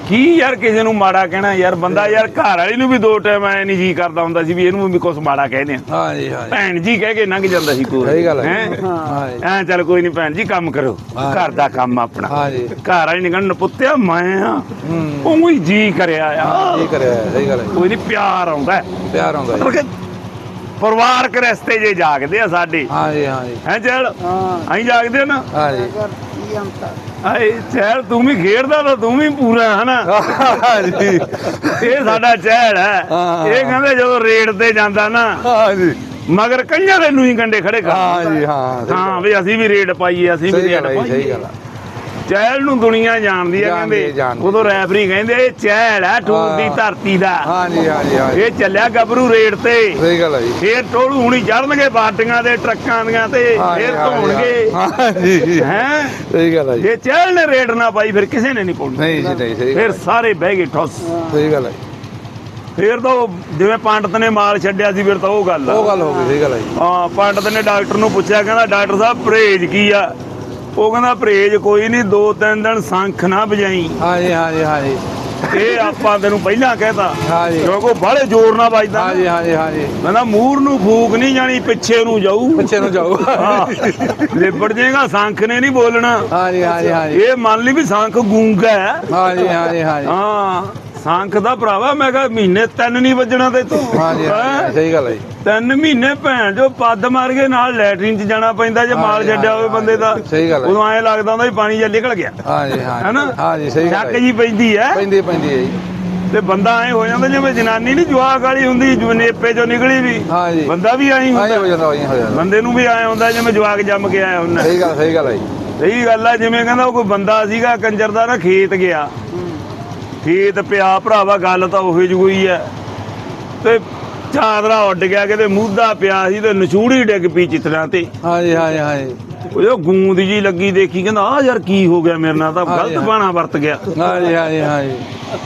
ਕੀ ਯਾਰ ਕਿਸੇ ਨੂੰ ਮਾੜਾ ਕਹਿਣਾ ਯਾਰ? ਬੰਦਾ ਯਾਰ ਘਰ ਵਾਲੀ ਨੂੰ ਵੀ ਦੋ ਟਾਈਮ ਐ ਨਹੀਂ ਜੀ ਕਰਦਾ ਹੁੰਦਾ ਸੀ ਵੀ ਇਹਨੂੰ ਵੀ ਕੁਝ ਮਾੜਾ ਕਹਿੰਦੇ ਆ ਹਾਂਜੀ ਹਾਂਜੀ ਭੈਣ ਜੀ ਕਹਿ ਕੇ ਲੰਘ ਜਾਂਦਾ ਸੀ ਕੋਈ ਸਹੀ ਗੱਲ ਹੈ। ਹੈਂ? ਐਂ ਚੱਲ ਕੋਈ ਨਹੀਂ ਭੈਣ ਜੀ ਕੰਮ ਕਰੋ। ਹਾਂ। ਘਰ ਦਾ ਕੰਮ ਆਪਣਾ। ਹਾਂਜੀ ਘਰ ਵਾਲੀ ਨਿਕਲਣ ਨਪੁੱਤਿਆ ਮੈਂ ਆ। ਹੂੰ। ਉਹ ਹੀ ਜੀ ਕਰਿਆ ਆ। ਇਹ ਕਰਿਆ ਹੈ, ਸਹੀ ਗੱਲ ਹੈ। ਕੋਈ ਨਹੀਂ ਪਿਆਰ ਆਉਂਦਾ ਹੈ। ਪਿਆਰ ਆਉਂਦਾ ਮਤਲਬ ਜੀ ਕਿ ਪਰਿਵਾਰਕ ਰਸਤੇ ਜੇ ਜਾਗਦੇ ਆ ਸਾਡੇ। ਹਾਂਜੀ ਹਾਂਜੀ ਹੈ ਚਲ? ਅਸੀਂ ਜਾਗਦੇ ਆ ਨਾ। ਹਾਂਜੀ ਆਏ ਚਹਿਲ ਤੂੰ ਵੀ ਖੇਡਦਾ ਤਾਂ ਤੂੰ ਵੀ ਪੂਰਾ ਹਨਾ? ਹਾਂਜੀ। ਇਹ ਸਾਡਾ ਚਹਿਲ ਹੈ। ਹਾਂ। ਇਹ ਕਹਿੰਦੇ ਜਦੋਂ ਰੇਡ ਤੇ ਜਾਂਦਾ ਨਾ ਹਾਂਜੀ। ਮਗਰ ਕਈਆਂ ਦੇ ਨੂੰ ਹੀ ਕੰਡੇ ਖੜੇ ਕਰ ਹਾਂਜੀ ਹਾਂ ਸਹੀ ਹਾਂ ਵੀ ਅਸੀਂ ਵੀ ਰੇਡ ਪਾਈਏ ਅਸੀਂ ਵੀ ਰੇਡ ਹੈ ਜੀ, ਪਾਈਏ। ਗੱਲ ਹੈ। ਚਹਿਲ ਨੂੰ ਦੁਨੀਆ ਜਾਣਦੀ ਆ ਜਾਣਦੀ ਹੈ, ਕਹਿੰਦੇ ਜਾਣਦੀ ਉਦੋਂ ਰੈਫਰੀ ਕਹਿੰਦੇ ਇਹ ਚਹਿਲ ਆ ਠੂਰ ਦੀ ਹਾਂ। ਧਰਤੀ ਦਾ। ਹਾਂਜੀ ਹਾਂਜੀ ਹਾਂਜੀ। ਇਹ ਚੱਲਿਆ ਗੱਭਰੂ ਰੇਡ ਤੇ। ਸਹੀ ਗੱਲ ਹੈ ਜੀ। ਫੇਰ ਟੋਲੂ ਹੁਣੀ ਚੜਨਗੇ ਬਾਟੀਆਂ ਦੇ ਟਰੱਕਾਂ ਦੀਆਂ ਤੇ ਹਾਂਜੀ, ਫੇਰ ਹਾਂਜੀ, ਧੋਣਗੇ। ਹਾਂਜੀ। ਹੈ? ਸਹੀ ਗੱਲ ਹੈ ਜੀ। ਜੇ ਚਹਿਲ ਨੇ ਰੇਡ ਨਾ ਪਾਈ ਫਿਰ ਕਿਸੇ ਨੇ ਨਹੀਂ ਪਾਉਣੀ। ਨਹੀਂ ਜੀ ਨਹੀਂ ਸਹੀ ਫਿਰ ਗੱਲ ਸਾਰੇ ਬਹਿ ਗਏ ਠੁੱਸ। ਸਹੀ ਗੱਲ ਹੈ ਜੀ। ਫੇਰ ਤਾਂ ਉਹ ਜਿਵੇਂ ਪੰਡਤ ਨੇ ਮਾਲ ਛੱਡਿਆ ਸੀ ਫਿਰ ਤਾਂ ਉਹ ਗੱਲ ਆ। ਉਹ ਗੱਲ ਹੋ ਗਈ ਸਹੀ ਗੱਲ ਹੈ ਜੀ। ਹਾਂ ਪੰਡਤ ਨੇ ਡਾਕਟਰ ਨੂੰ ਪੁੱਛਿਆ ਕਹਿੰਦਾ ਡਾਕਟਰ ਸਾਹਿਬ ਪਰਹੇਜ ਕੀ ਆ? ਉਹ ਕਹਿੰਦਾ ਪਰਹੇਜ ਕੋਈ ਨਹੀਂ ਦੋ ਤਿੰਨ ਦਿਨ ਸੰਖ ਨਾ ਵਜਾਈ ਹਾਂਜੀ ਹਾਂਜੀ ਹਾਂਜੀ। ਇਹ ਆਪਾਂ ਤੈਨੂੰ ਪਹਿਲਾਂ ਕਹਿਤਾ ਹਾਂਜੀ। ਕਿਉਂਕਿ ਬਾਹਲੇ ਜ਼ੋਰ ਨਾਲ ਵੱਜਦਾ ਹਾਂਜੀ ਹਾਂਜੀ ਹਾਂਜੀ। ਕਹਿੰਦਾ ਮੂਰ ਨੂੰ ਫੂਕ ਨਹੀਂ ਜਾਣੀ ਪਿੱਛੇ ਨੂੰ ਜਾਊ। ਪਿੱਛੇ ਨੂੰ ਜਾਓ ਹਾਂ ਲਿਬੜ ਜਾਏਗਾ ਸੰਖ ਨੇ ਨਹੀਂ ਬੋਲਣਾ। ਹਾਂਜੀ ਹਾਂਜੀ ਹਾਂਜੀ। ਇਹ ਮੰਨ ਲਈ ਵੀ ਸੰਖ ਗੂੰਗਾ ਹੈ। ਹਾਂਜੀ ਹਾਂਜੀ ਹਾਂਜੀ। ਹਾਂ। ਸੰਖ ਦਾ ਭਰਾਵਾ ਮੈਂ ਕਿਹਾ ਮਹੀਨੇ ਤਿੰਨ ਨਹੀਂ ਵੱਜਣਾ ਤੇ ਤੂੰ। ਹਾਂਜੀ ਹਾਂਜੀ, ਸਹੀ ਗੱਲ ਹੈ ਜੀ। ਤਿੰਨ ਮਹੀਨੇ ਭੈਣ ਜੋ ਪੱਦ ਮਾਰ ਕੇ ਨਾਲ ਲੈਟਰਿਨ ਚ ਜਾਣਾ ਪੈਂਦਾ ਜੇ ਮਾਲ ਹਾਂਜੀ, ਛੱਡਿਆ ਹੋਵੇ ਹਾਂਜੀ, ਬੰਦੇ ਦਾ ਸਹੀ ਗੱਲ ਹੈ। ਉਦੋਂ ਐਂ ਲੱਗਦਾ ਹੁੰਦਾ ਵੀ ਪਾਣੀ ਜਿਹਾ ਨਿਕਲ ਗਿਆ। ਹਾਂਜੀ ਹਾਂਜੀ ਹੈਨਾ? ਹਾਂਜੀ ਸਹੀ ਗੱਲ ਸ਼ੱਕ ਹੈ ਜੀ ਪੈਂਦੀ ਐ ਪੈਂਦੀ ਪੈਂਦੀ ਹੈ ਜੀ। ਤੇ ਬੰਦਾ ਐ ਹੋ ਜਾਂਦਾ ਜਿਵੇਂ ਜਨਾਨੀ ਨਹੀਂ ਜਵਾਕ ਵਾਲੀ ਹੁੰਦੀ ਜਨੇਪੇ ਚੋਂ ਨਿਕਲੀ ਵੀ। ਹਾਂਜੀ। ਬੰਦਾ ਵੀ ਐਂ ਹਾਂਜੀ ਹੁੰਦਾ। ਹੋ ਜਾਂਦਾ ਹੋ ਜਾਂਦਾ। ਬੰਦੇ ਨੂੰ ਵੀ ਐ ਹੁੰਦਾ ਜਿਵੇਂ ਜਵਾਕ ਜੰਮ ਕੇ ਆਇਆ ਹੁੰਦਾ। ਸਹੀ ਗੱਲ ਸਹੀ ਗੱਲ ਹੈ ਜੀ। ਸਹੀ ਗੱਲ ਆ ਜਿਵੇਂ ਕਹਿੰਦਾ ਉਹ ਕੋਈ ਬੰਦਾ ਸੀਗਾ ਕੰਜਰ ਦਾ ਨਾ ਖੇਤ ਗਿਆ। ਖੇਤ ਪਿਆ ਭਰਾਵਾ ਗੱਲ ਤਾਂ ਉਹੋ ਹੋਈ ਐ ਤੇ ਚਾਦਰਾ ਉੱਡ ਗਿਆ ਕਿਤੇ ਮੂਧਾ ਪਿਆ ਸੀ ਤੇ ਨਚੂੜੀ ਡਿੱਗ ਪਈ ਚਿਤਰਾਂ ਤੇ। ਹਾਂਜੀ ਹਾਂਜੀ ਹਾਂਜੀ ਉਹ ਜੋ ਗੂੰਦ ਜੀ ਲੱਗੀ ਦੇਖੀ ਕਹਿੰਦਾ ਆ ਯਾਰ ਕੀ ਹੋ ਗਿਆ ਮੇਰੇ ਨਾਲ? ਤਾਂ ਗਲਤ ਬਾਣਾ ਵਰਤ ਗਿਆ। ਹਾਂਜੀ ਹਾਂਜੀ ਹਾਂਜੀ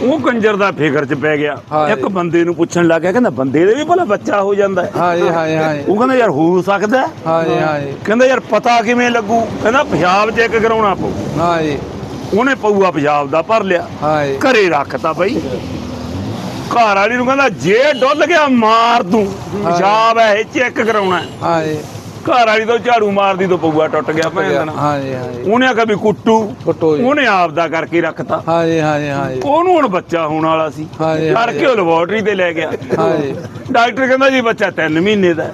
ਉਹ ਕੰਜਰ ਦਾ ਫਿਕਰ ਚ ਪੈ ਗਿਆ। ਇੱਕ ਬੰਦੇ ਨੂੰ ਪੁੱਛਣ ਲੱਗ ਗਿਆ ਕਹਿੰਦਾ ਬੰਦੇ ਦੇ ਵੀ ਭਲਾ ਬੱਚਾ ਹੋ ਜਾਂਦਾ ਹੈ? ਹਾਂਜੀ ਹਾਂਜੀ ਹਾਂਜੀ ਉਹ ਕਹਿੰਦਾ ਯਾਰ ਹੋ ਸਕਦਾ ਹੈ? ਹਾਂਜੀ ਹਾਂਜੀ ਕਹਿੰਦਾ ਯਾਰ ਪਤਾ ਕਿਵੇਂ ਲੱਗੂ? ਕਹਿੰਦਾ ਪਿਸ਼ਾਬ ਚੈੱਕ ਕਰਾਉਣਾ ਪਊ। ਹਾਂਜੀ ਉਹਨੇ ਪਊਆ ਪਿਸ਼ਾਬ ਦਾ ਭਰ ਲਿਆ। ਹਾਂਜੀ ਘਰੇ ਰੱਖਤਾ ਬਈ। ਘਰ ਵਾਲੀ ਨੂੰ ਕਹਿੰਦਾ ਜੇ ਡੁੱਲ ਗਿਆ ਮਾਰ ਦੂੰ। ਪਿਸ਼ਾਬ ਹੈ ਚੈੱਕ ਕਰਾਉਣਾ ਹੈ। ਹਾਂਜੀ ਘਰ ਵਾਲੀ ਤੋਂ ਝਾੜੂ ਮਾਰਦੀ ਤੋਂ ਪਊਆ ਟੁੱਟ ਗਿਆ ਭੈਣ ਦਾ ਹਾਂਜੀ ਹਾਂਜੀ ਉਹਨੇ ਆਖਿਆ ਵੀ ਕੁੱਟੂ। ਫੋਟੋ ਜੀ। ਉਹਨੇ ਆਪ ਦਾ ਕਰਕੇ ਰੱਖਤਾ। ਹਾਂਜੀ ਹਾਂਜੀ ਹਾਂਜੀ ਉਹਨੂੰ ਹੁਣ ਬੱਚਾ ਹੋਣ ਵਾਲਾ ਸੀ। ਹਾਂਜੀ, ਕਰਕੇ ਉਹ ਲੈਬੋਰਟਰੀ ਤੇ ਲੈ ਗਿਆ। ਹਾਂਜੀ ਡਾਕਟਰ ਕਹਿੰਦਾ ਜੀ ਬੱਚਾ 3 ਮਹੀਨੇ ਦਾ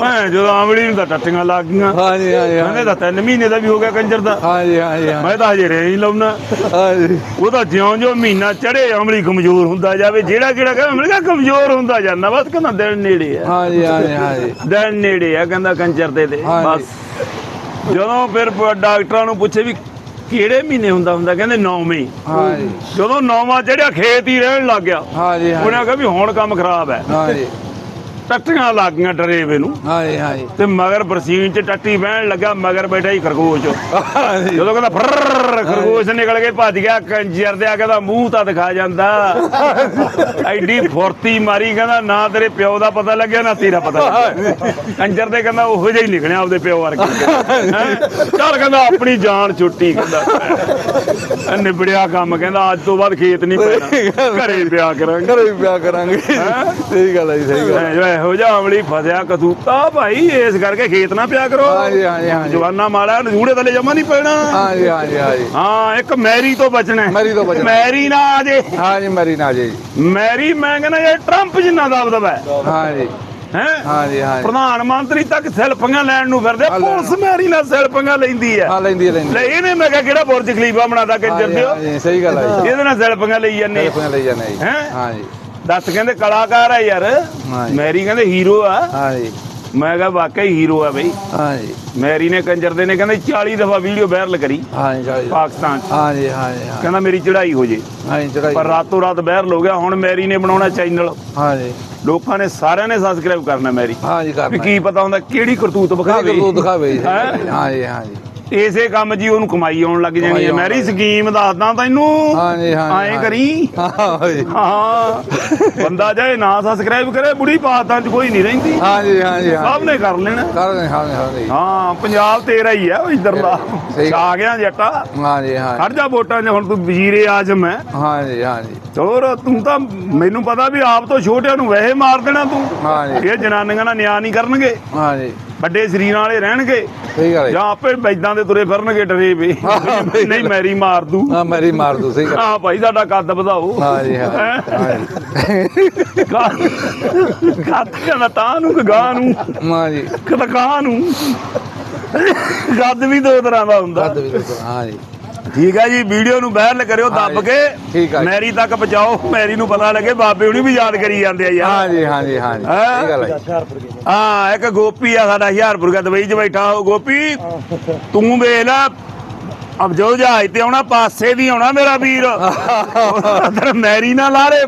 ਮੈਂ ਜਦੋਂ ਆਮਲੀ ਨੂੰ ਤਾਂ ਟੱਟੀਆਂ ਲੱਗ ਗਈਆਂ। ਹਾਂਜੀ ਹਾਂਜੀ ਕਹਿੰਦੇ ਤਾਂ 3 ਮਹੀਨੇ ਦਾ ਵੀ ਹੋ ਗਿਆ ਕੰਜਰ ਦਾ। ਹਾਂਜੀ ਹਾਂਜੀ ਮੈਂ ਤਾਂ ਹਜੇ ਰੇਂਜ ਲਾਉਣਾ। ਹਾਂਜੀ ਉਹ ਤਾਂ ਜਿਉਂ ਜਿਉਂ ਮਹੀਨਾ ਚੜੇ ਅਮਲੀ ਕਮਜ਼ੋਰ ਹੁੰਦਾ ਜਾਵੇ। ਜਿਹੜਾ ਕਿਹੜਾ ਕਹਿੰਦਾ ਕਾ ਕਮਜ਼ੋਰ ਹੁੰਦਾ ਜਾਂਦਾ। ਬਸ ਕਹਿੰਦਾ ਦਿਨ ਨੇੜੇ ਆ। ਹਾਂਜੀ ਹਾਂਜੀ ਹਾਂਜੀ ਦਿਨ ਨੇੜੇ ਆ ਕਹਿੰਦਾ ਕੰਜਰ ਦੇ ਹਾਂਜੀ। ਬਸ। ਜਦੋਂ ਫਿਰ ਡਾਕਟਰਾਂ ਨੂੰ ਪੁੱਛੇ ਵੀ ਕਿਹੜੇ ਮਹੀਨੇ ਹੁੰਦਾ ਹੁੰਦਾ? ਕਹਿੰਦੇ ਨੌਵੇਂ। ਹਾਂਜੀ। ਜਦੋਂ ਨੌਵਾਂ ਚੜਿਆ ਖੇਤ ਹੀ ਰਹਿਣ ਲੱਗ ਗਿਆ। ਹਾਂਜੀ ਉਹਨੇ ਆਖਿਆ ਵੀ ਹੁਣ ਕੰਮ ਖਰਾਬ ਹੈ। ਹਾਂਜੀ। ਟੱਟੀਆਂ ਲੱਗ ਗਈਆਂ ਡਰੇਵੇ ਨੂੰ। ਹਾਂਜੀ ਹਾਂਜੀ ਤੇ ਮਗਰ ਬਰਸੀਨ ਚ ਟੱਟੀ ਬਹਿਣ ਲੱਗਾ ਮਗਰ ਬੈਠਾ ਹੀ ਖਰਗੋਸ਼। ਜਦੋਂ ਕਹਿੰਦਾ ਫਰਰ ਖਰਗੋਸ਼ ਨਿਕਲ ਕੇ ਭੱਜ ਗਿਆ ਕੰਜਰ ਦੇ ਆ ਕਹਿੰਦਾ ਮੂੰਹ ਤਾਂ ਦਿਖਾ ਜਾਂਦਾ। ਐਡੀ ਫੁਰਤੀ ਮਾਰੀ ਕਹਿੰਦਾ ਨਾ ਤੇਰੇ ਪਿਓ ਦਾ ਪਤਾ ਲੱਗਿਆ ਨਾ ਤੇਰਾ ਪਤਾ ਕੰਜਰ ਦੇ ਕਹਿੰਦਾ ਉਹੋ ਜਿਹਾ ਹੀ ਨਿਕਲਿਆ ਆਪਦੇ ਪਿਓ ਵਰਗਾ? ਚੱਲ ਕਹਿੰਦਾ ਆਪਣੀ ਜਾਨ ਛੁੱਟੀ ਕਹਿੰਦਾ। ਨਿਬੜਿਆ ਕੰਮ ਕਹਿੰਦਾ ਅੱਜ ਤੋਂ ਬਾਅਦ ਖੇਤ ਨਹੀਂ ਪੈਣਾ। ਘਰੇ ਪਿਆ ਕਰਾਂਗੇ। ਘਰੇ ਵਿਆਹ ਕਰਾਂਗੇ। ਸਹੀ ਗੱਲ ਹੈ ਜੀ ਸਹੀ ਗੱਲ ਹੈ। ਇਹੋ ਜਿਹਾ ਅਮਲੀ ਫਸਿਆ ਕਸੂਤਾ ਭਾਈ ਇਸ ਕਰਕੇ ਖੇਤ ਨਾ ਪਿਆ ਕਰੋ। ਹਾਂਜੀ ਹਾਂਜੀ ਹਾਂਜੀ। ਜਵਾਨਾ ਮਾੜਾ ਨਜੂੜੇ ਥੱਲੇ ਜਮਾ ਨਹੀਂ ਪੈਣਾ। ਹਾਂਜੀ ਹਾਂਜੀ ਹਾਂਜੀ। ਹਾਂ ਇੱਕ ਮੈਰੀ ਤੋਂ ਬਚਣਾ। ਮੈਰੀ ਤੋਂ ਬਚਣਾ। ਮੈਰੀ ਨਾ ਆ ਜੇ। ਹਾਂਜੀ ਮਰੀ ਨਾ ਜੀ ਮੈਰੀ ਮੈਂ ਕਹਿੰਦਾ ਇਹ ਟਰੰਪ ਜਿੰਨਾ ਦਬਦਬਾ ਹੈ। ਹਾਂਜੀ। ਹੈ? ਹਾਂਜੀ ਹਾਂਜੀ। ਪ੍ਰਧਾਨ ਮੰਤਰੀ ਤੱਕ ਸੈਲਫੀਆਂ ਲੈਣ ਨੂੰ ਫਿਰਦੇ। ਪੁਲਿਸ ਮੈਰੀ ਨਾਲ ਸੈਲਫੀਆਂ ਲੈਂਦੀ ਹੈ। ਹਾਂ ਲੈਂਦੀ ਹੈ, ਲੈਂਦੀ ਲੈ ਇਹਨੇ ਮੈਂ ਕਿਹਾ ਕਿਹੜਾ ਬੁਰਜ ਖਲੀਫਾ ਬਣਾਦਾ ਦਿਓ ਹਾਂਜੀ ਸਹੀ ਗੱਲ ਹੈ ਇਹਦੇ ਨਾਲ ਸੈਲਫੀਆਂ ਲਈ ਜਾਂਦੇ ਆ। ਟੈਲੀਫੋਨ ਲਈ ਜਾਂਦੇ ਜੀ। ਹੈਂ? ਹਾਂਜੀ। ਦੱਸ ਕਹਿੰਦੇ ਕਲਾਕਾਰ ਆ ਯਾਰ। ਹਾਂਜੀ। ਮੈਰੀ ਕਹਿੰਦੇ ਹੀਰੋ ਆ। ਹਾਂਜੀ ਮੈਂ ਕਿਹਾ ਵਾਕਈ ਹੀਰੋ ਆ ਬਈ। ਹਾਂਜੀ ਮੈਰੀ ਨੇ ਕੰਜਰ ਦੇ ਨੇ ਕਹਿੰਦੇ 40 ਦਫਾ ਵੀਡੀਓ ਵਾਇਰਲ ਕਰੀ। ਹਾਂਜੀ ਪਾਕਿਸਤਾਨ 'ਚ। ਹਾਂਜੀ ਹਾਂਜੀ ਕਹਿੰਦਾ ਮੇਰੀ ਚੜ੍ਹਾਈ ਹੋ ਜੇ। ਹਾਂਜੀ ਚੜਾਈ ਪਰ ਰਾਤੋਂ ਰਾਤ ਵਾਇਰਲ ਹੋ ਗਿਆ ਹੁਣ ਮੈਰੀ ਨੇ ਬਣਾਉਣਾ ਚੈਨਲ ਹਾਂਜੀ ਲੋਕਾਂ ਨੇ ਸਾਰਿਆਂ ਨੇ ਸਬਸਕ੍ਰਾਈਬ ਕਰਨਾ ਮੈਰੀ। ਹਾਂਜੀ ਵੀ ਕਰਨਾ ਕੀ ਪਤਾ ਹੁੰਦਾ ਕਿਹੜੀ ਕਰਤੂਤ ਵਿਖਾਵੇ। ਤੂੰ ਦਿਖਾਵੇ ਜੀ। ਹੈਂ? ਹਾਂਜੀ ਹਾਂਜੀ ਇਸੇ ਕੰਮ ਜੀ ਉਹਨੂੰ ਕਮਾਈ ਆਉਣ ਲੱਗ ਜਾਣੀ ਹੈ। ਮੈਰੀ ਸਕੀਮ ਦੱਸਦਾ ਤੈਨੂੰ ਹਾਂਜੀ ਹਾਂਜੀ ਐਂ ਕਰੀ। ਹਾਂ ਬੰਦਾ ਜਾਏ ਨਾ ਸਬਸਕ੍ਰਾਈਬ ਕਰੇ ਬੁੜੀ ਪਾਤਾਂ 'ਚ ਕੋਈ ਨਹੀਂ ਰਹਿੰਦੀ। ਹਾਂਜੀ ਹਾਂਜੀ ਸਭ ਨੇ ਕਰ ਲੈਣਾ। ਕਰਦੇ ਹਾਂਜੀ ਹਾਂਜੀ। ਹਾਂ ਪੰਜਾਬ ਤੇਰਾ ਹੀ ਆ ਇਧਰਲਾ। ਆ ਗਿਆ ਜੱਟਾ। ਹਾਂਜੀ ਹਾਂਜੀ। ਖੜ ਜਾ ਵੋਟਾਂ 'ਚ ਹੁਣ ਤੂੰ ਵਜ਼ੀਰੇ ਆਜਮ ਹੈ ਹਾਂਜੀ ਹਾਂਜੀ। ਹੋਰ ਤੂੰ ਤਾਂ ਮੈਨੂੰ ਪਤਾ ਵੀ ਆਪ ਤੋਂ ਛੋਟਿਆਂ ਨੂੰ ਵੈਸੇ ਮਾਰ ਦੇਣਾ ਤੂੰ। ਹਾਂਜੀ। ਇਹ ਜਨਾਨੀਆਂ ਨਾਲ ਨਿਆਂ ਨਹੀਂ ਕਰਨਗੇ। ਹਾਂਜੀ। ਵੱਡੇ ਸਰੀਰਾਂ ਵਾਲੇ ਰਹਿਣਗੇ। ਸਹੀ ਗੱਲ ਹੈ। ਜਾਂ ਆਪੇ ਬੈਦਾਂ ਦੇ ਤੁਰੇ ਫਿਰਨਗੇ ਡਰੇ ਵੀ। ਨਹੀਂ ਮੈਰੀ ਮਾਰ ਦੂ। ਹਾਂ ਮੇਰੀ ਮਾਰ ਦੋ ਸਹੀ ਗੱਲ ਹਾਂ। ਭਾਈ ਸਾਡਾ ਕੱਦ ਵਧਾਓ। ਹਾਂਜੀ ਹਾਂਜੀ ਕੱਦ ਕਹਿੰਦਾ ਤਾਂ ਨੂੰ ਗਾਂ ਨੂੰ? ਹਾਂਜੀ ਕਿਤਾ ਗਾਂ ਨੂੰ? ਕੱਦ ਵੀ ਦੋ ਤਰ੍ਹਾਂ ਦਾ ਹੁੰਦਾ। ਕੱਦ ਵੀ ਦੱਸੋ। ਹਾਂਜੀ ਠੀਕ ਹੈ ਜੀ ਵੀਡੀਓ ਨੂੰ ਵਾਇਰਲ ਕਰਿਓ ਦੱਬ ਕੇ ਠੀਕ ਆ ਜੀ। ਮੈਰੀ ਤੱਕ ਪਹੁੰਚਾਓ ਮੈਰੀ ਨੂੰ ਪਤਾ ਲੱਗੇ ਬਾਬੇ ਹੁਣੀ ਵੀ ਯਾਦ ਕਰੀ ਜਾਂਦੇ ਆ ਯਾਰ ਹਾਂਜੀ ਹਾਂਜੀ ਹਾਂਜੀ ਹੈਂ? ਸਹੀ ਗੱਲ ਹੈ ਜੀ। ਹਾਂ ਇੱਕ ਗੋਪੀ ਆ ਸਾਡਾ ਹਜ਼ਾਰਪੁਰ ਦਾ ਦੁਬਈ 'ਚ ਬੈਠਾ ਉਹ ਗੋਪੀ ਤੂੰ ਵੇਖ ਲੈ ਅਬ ਜੋ ਜਹਾਜ਼ ਤੇ ਆਉਣਾ ਪਾਸੇ ਦੀ ਆਉਣਾ ਮੇਰਾ ਵੀਰ। ਅਦਰ ਮੈਰੀ ਨਾ ਲਾਰੇ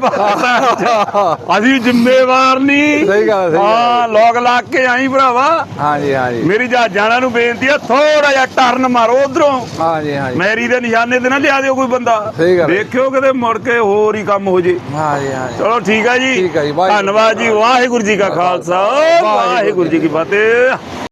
ਅਸੀਂ ਜ਼ਿੰਮੇਵਾਰ ਨਹੀਂ। ਸਹੀ ਗੱਲ, ਸਹੀ। ਹਾਂ ਲੋਕ ਲਾ ਕੇ ਆਈ ਭਰਾਵਾ। ਹਾਂਜੀ ਹਾਂਜੀ। ਮੇਰੀ ਜਹਾਜ਼ਾਂ ਨੂੰ ਬੇਨਤੀ ਆ ਥੋੜਾ ਜਿਹਾ ਟਰਨ ਮਾਰੋ ਉਧਰੋਂ। ਹਾਂਜੀ ਹਾਂਜੀ। ਮੈਰੀ ਦੇ ਨਿਸ਼ਾਨੇ ਤੇ ਨਾ ਲਿਆ ਦਿਓ ਕੋਈ ਬੰਦਾ। ਸਹੀ ਗੱਲ। ਹੈ। ਦੇਖਿਓ ਕਿਤੇ ਮੁੜ ਕੇ ਹੋਰ ਹੀ ਕੰਮ ਹੋ ਜੇ। ਹਾਂਜੀ ਹਾਂਜੀ। ਚਲੋ ਠੀਕ ਆ ਜੀ। ਠੀਕ ਆ ਜੀ। ਧੰਨਵਾਦ ਜੀ ਵਾਹਿਗੁਰੂ ਜੀ ਕਾ ਖਾਲਸਾ। ਵਾਹਿਗੁਰੂ ਜੀ ਕੀ ਫਤਿਹ।